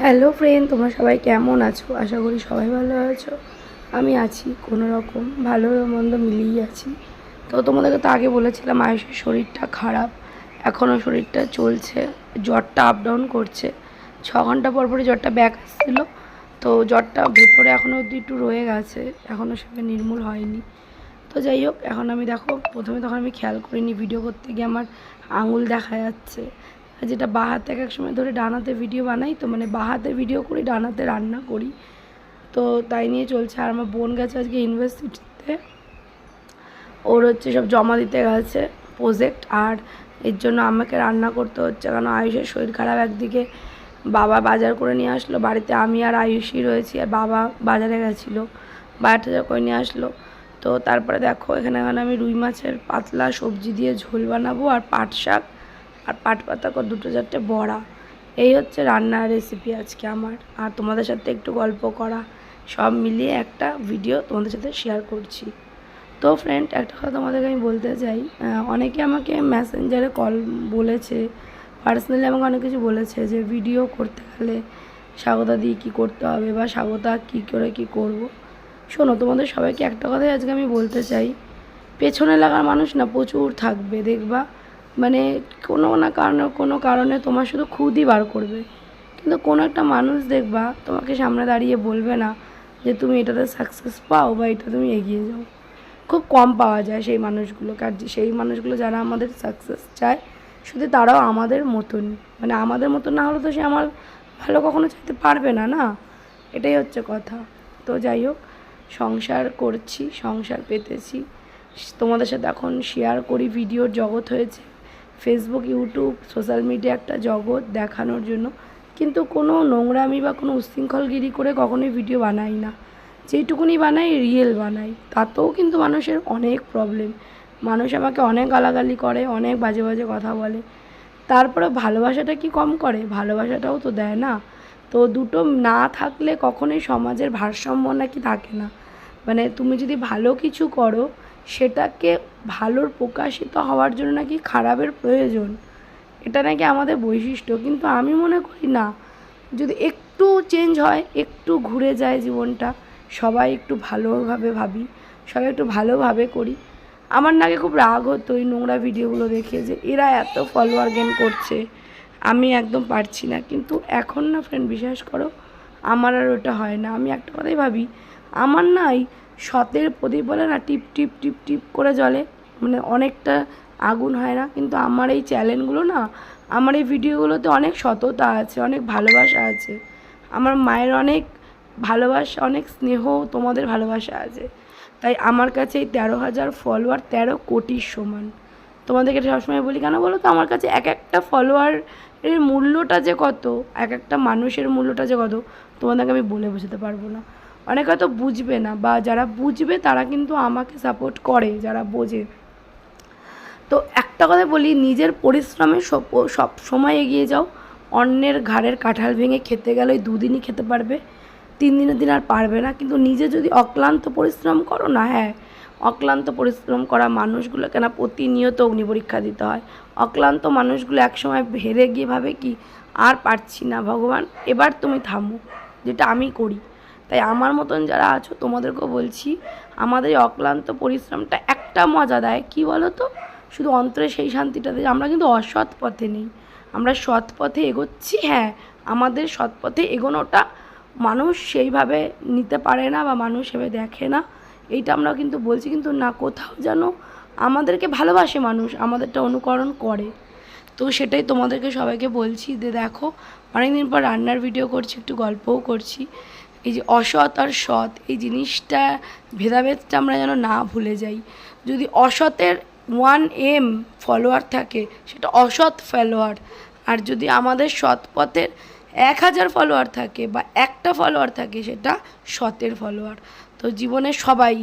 Hello friend তোমরা সবাই কেমন আছো? আশা করি সবাই ভালো আছো। আমি আছি কোনো রকম ভালো মন্দ মিলিয়েই আছি। তো তোমাদেরকে তো আগে বলেছিলাম, আয়ুষের শরীরটা খারাপ। এখনও শরীরটা চলছে, জ্বরটা আপ ডাউন করছে। ছ ঘণ্টা পর পরই জ্বরটা ব্যাক আসছিল। তো জ্বরটা ভেতরে এখনও অবধি একটু রয়ে গেছে এখনও সেভাবে নির্মূল হয়নি। তো যাই হোক, এখন আমি দেখো, প্রথমে তখন আমি খেয়াল করিনি ভিডিও করতে গিয়ে আমার আঙুল দেখা যাচ্ছে। যেটা বাঁ হাতে এক এক সময় ধরে ডানাতে ভিডিও বানাই, তো মানে বাঁ হাতে ভিডিও করি, ডানাতে রান্না করি। তো তাই নিয়ে চলছে। আর আমার বোন গেছে আজকে ইউনিভার্সিটিতে। ওর হচ্ছে সব জমা দিতে গেছে প্রজেক্ট আর এর জন্য আমাকে রান্না করতে হচ্ছে। কারণ আয়ুষের শরীর খারাপ একদিকে। বাবা বাজার করে নিয়ে আসলো। বাড়িতে আমি আর আয়ুষই রয়েছি। আর বাবা বাজারে গেছিল। বাজার টাজার করে নিয়ে আসলো। তো তারপরে দেখো, এখানে এখানে আমি রুই মাছের পাতলা সবজি দিয়ে ঝোল বানাবো আর পাট শাক। আর পাট পাতা করে, দুটো চারটে বড়া। এই হচ্ছে রান্নার রেসিপি আজকে আমার। আর তোমাদের সাথে একটু গল্প করা। সব মিলিয়ে একটা ভিডিও তোমাদের সাথে শেয়ার করছি। তো ফ্রেন্ড একটা কথা তোমাদেরকে আমি বলতে চাই। অনেকে আমাকে মেসেঞ্জারে কল বলেছে। পার্সোনালি আমাকে অনেক কিছু বলেছে যে ভিডিও করতে গেলে স্বাগতা দিয়ে কী করতে হবে বা স্বাগতা কী করে কী করব। শোনো, তোমাদের সবাইকে একটা কথাই আজকে আমি বলতে চাই। পেছনে লাগার মানুষ না, প্রচুর থাকবে, দেখবা। মানে কোনো না কারণে, কোনো কারণে তোমার শুধু খুদই বার করবে। কিন্তু কোনো একটা মানুষ দেখবা তোমাকে সামনে দাঁড়িয়ে বলবে না যে তুমি এটাতে সাকসেস পাও বা এটা তুমি এগিয়ে যাও। খুব কম পাওয়া যায় সেই মানুষগুলোকে আর যে- সেই মানুষগুলো যারা আমাদের সাকসেস চায়, শুধু তারাও আমাদের মতন মানে আমাদের মতন না হলে তো সে আমার ভালো কখনো চাইতে পারবে না না? এটাই হচ্ছে কথা। তো যাই হোক, সংসার করছি, সংসার পেতেছি। তোমাদের সাথে এখন শেয়ার করি ভিডিওর জগৎ হয়েছে। ফেসবুক ইউটিউব সোশ্যাল মিডিয়া একটা জগৎ দেখানোর জন্য। কিন্তু কোনো নোংরামি বা কোনো উশৃঙ্খলগিরি করে কখনোই ভিডিও বানাই না। যেইটুকুনি বানাই রিয়েল বানাই। তাতেও কিন্তু মানুষের অনেক প্রবলেম মানুষ আমাকে অনেক গালাগালি করে, অনেক বাজে বাজে কথা বলে। তারপরে ভালোবাসাটা কি কম করে? ভালোবাসাটাও তো দেয় না। তো দুটো না থাকলে কখনোই সমাজের ভারসাম্য নাকি থাকে না। মানে তুমি যদি ভালো কিছু করো সেটাকে ভালোর প্রকাশিত হওয়ার জন্য নাকি খারাপের প্রয়োজন? এটা নাকি আমাদের বৈশিষ্ট্য। কিন্তু আমি মনে করি না। যদি একটু চেঞ্জ হয়, একটু ঘুরে যায় জীবনটা, সবাই একটু ভালোভাবে ভাবি, সবাই একটু ভালোভাবে করি। আমার নাকি খুব রাগ হতো ওই নোংরা ভিডিওগুলো দেখে যে এরা এত ফলোয়ার গেন করছে, আমি একদম পারছি না। কিন্তু এখন না ফ্রেন্ড বিশ্বাস করো, আমার আর ওটা হয় না। আমি একটা কথাই ভাবি আমার নাই সতের প্রদীপ বলে না টিপ টিপ টিপ টিপ করে জ্বলে। মানে অনেকটা আগুন হয় না। কিন্তু আমার এই চ্যানেলগুলো না, আমার এই ভিডিওগুলোতে অনেক সততা আছে, অনেক ভালোবাসা আছে। আমার মায়ের অনেক ভালোবাসা, অনেক স্নেহ তোমাদের ভালোবাসা আছে। তাই আমার কাছে এই তেরো হাজার ফলোয়ার তেরো কোটির সমান। তোমাদেরকে সবসময় বলি কেন বলো তো? আমার কাছে এক একটা ফলোয়ার এর মূল্যটা যে কত, এক একটা মানুষের মূল্যটা যে কত, তোমাদেরকে আমি বলে বোঝাতে পারব না। অনেকে হয়তো বুঝবে না বা যারা বুঝবে তারা কিন্তু আমাকে সাপোর্ট করে, যারা বোঝে। তো একটা কথা বলি, নিজের পরিশ্রমে সব সব সময় এগিয়ে যাও। অন্যের ঘাড়ের কাঁঠাল ভেঙে খেতে গেলে দুদিনই খেতে পারবে। তিন দিনের দিন আর পারবে না। কিন্তু নিজে যদি অক্লান্ত পরিশ্রম করো না হ্যাঁ অক্লান্ত পরিশ্রম করা মানুষগুলোকে না প্রতিনিয়ত অগ্নি পরীক্ষা দিতে হয়। অক্লান্ত মানুষগুলো একসময় হেরে গিয়ে ভাবে কি, আর পারছি না, ভগবান, এবার তুমি থামো, যেটা আমি করি। তাই আমার মতন যারা আছো, তোমাদেরকেও বলছি, আমাদের অক্লান্ত পরিশ্রমটা একটা মজা দেয়। কী বলো তো শুধু অন্তরে সেই শান্তিটা দেয় আমরা কিন্তু অসৎ পথে নেই। আমরা সৎ পথে এগোচ্ছি হ্যাঁ আমাদের সৎ পথে এগোনোটা মানুষ সেইভাবে নিতে পারে না বা মানুষ সেভাবে দেখে না। এইটা আমরা কিন্তু বলছি, কিন্তু না, কোথাও যেন আমাদেরকে ভালোবাসে মানুষ, আমাদেরটা অনুকরণ করে। তো সেটাই তোমাদেরকে সবাইকে বলছি যে দেখো, অনেকদিন পর রান্নার ভিডিও করছি, একটু গল্পও করছি। এই যে অসৎ আর সৎ, এই জিনিসটা, ভেদাভেদটা আমরা যেন না ভুলে যাই। যদি অসতের ওয়ান এম ফলোয়ার থাকে, সেটা অসৎ ফলোয়ার আর যদি আমাদের সৎ পথের এক হাজার ফলোয়ার থাকে বা একটা ফলোয়ার থাকে, সেটা সতের ফলোয়ার তো জীবনে সবাই,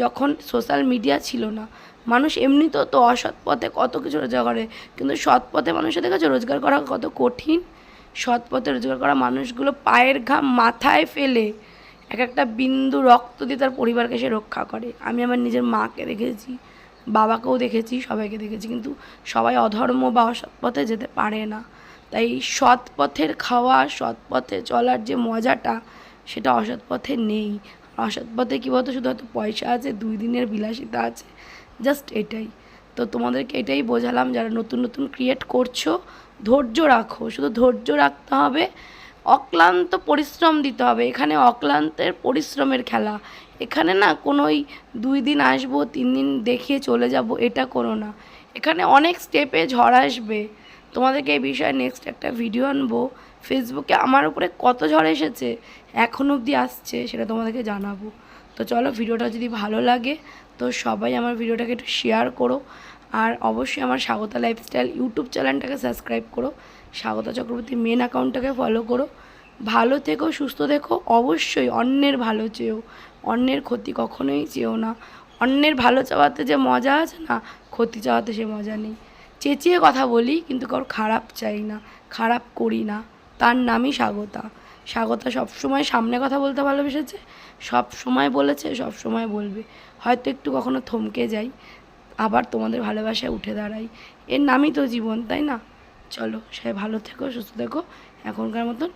যখন সোশ্যাল মিডিয়া ছিল না, মানুষ এমনিতেও তো অসৎ পথে কত কিছু রোজগার করে, কিন্তু সৎ পথে মানুষের দেখেছ রোজগার করা কত কঠিন? সৎ পথে রোজগার করা মানুষগুলো পায়ের ঘাম মাথায় ফেলে এক একটা বিন্দু রক্ত দিয়ে তার পরিবারকে সে রক্ষা করে। আমি আমার নিজের মাকে দেখেছি, বাবাকেও দেখেছি, সবাইকে দেখেছি, কিন্তু সবাই অধর্ম বা অসৎ পথে যেতে পারে না। তাই সৎ পথের খাওয়া সৎ পথে চলার যে মজাটা, সেটা অসৎ পথে নেই। অসৎ পথে কী বলতো? শুধু হয়তো পয়সা আছে, দুই দিনের বিলাসিতা আছে, জাস্ট এটাই। তো তোমাদেরকে এটাই বোঝালাম, যারা নতুন নতুন ক্রিয়েট করছ ধৈর্য রাখো, শুধু ধৈর্য রাখতে হবে, অক্লান্ত পরিশ্রম দিতে হবে। এখানে অক্লান্তের পরিশ্রমের খেলা। এখানে না কোনো ওই দুই দিন আসব, তিন দিন দেখিয়ে চলে যাব, এটা করো না। এখানে অনেক স্টেপে ঝড় আসবে। তোমাদেরকে এই বিষয়ে নেক্সট একটা ভিডিও আনব। ফেসবুকে আমার উপরে কত ঝড় এসেছে, এখন অবধি আসছে, সেটা তোমাদেরকে জানাব। তো চলো ভিডিওটা যদি ভালো লাগে, তো সবাই আমার ভিডিওটাকে একটু শেয়ার করো। আর অবশ্যই আমার স্বাগতা লাইফস্টাইল ইউটিউব চ্যানেলটাকে সাবস্ক্রাইব করো, স্বাগতা চক্রবর্তী মেন অ্যাকাউন্টটাকে ফলো করো। ভালো থেকো, সুস্থ থেকো, অবশ্যই অন্যের ভালো চেয়েও, অন্যের ক্ষতি কখনোই চেয়েও না। অন্যের ভালো চাওয়াতে যে মজা আছে না, ক্ষতি চাওয়াতে সে মজা নেই। চেঁচিয়ে কথা বলি, কিন্তু কারোর খারাপ চাই না, খারাপ করি না। তার নামই স্বাগতা। স্বাগতা সবসময় সামনে কথা বলতে ভালোবেসেছে সব সময় বলেছে সব সময় বলবে। হয়তো একটু কখনো থমকে যাই। আবার তোমাদের ভালোবাসায় উঠে দাঁড়াই। এর নামই তো জীবন, তাই না? চলো সে ভালো থেকো, সুস্থ থেকো। এখনকার মতন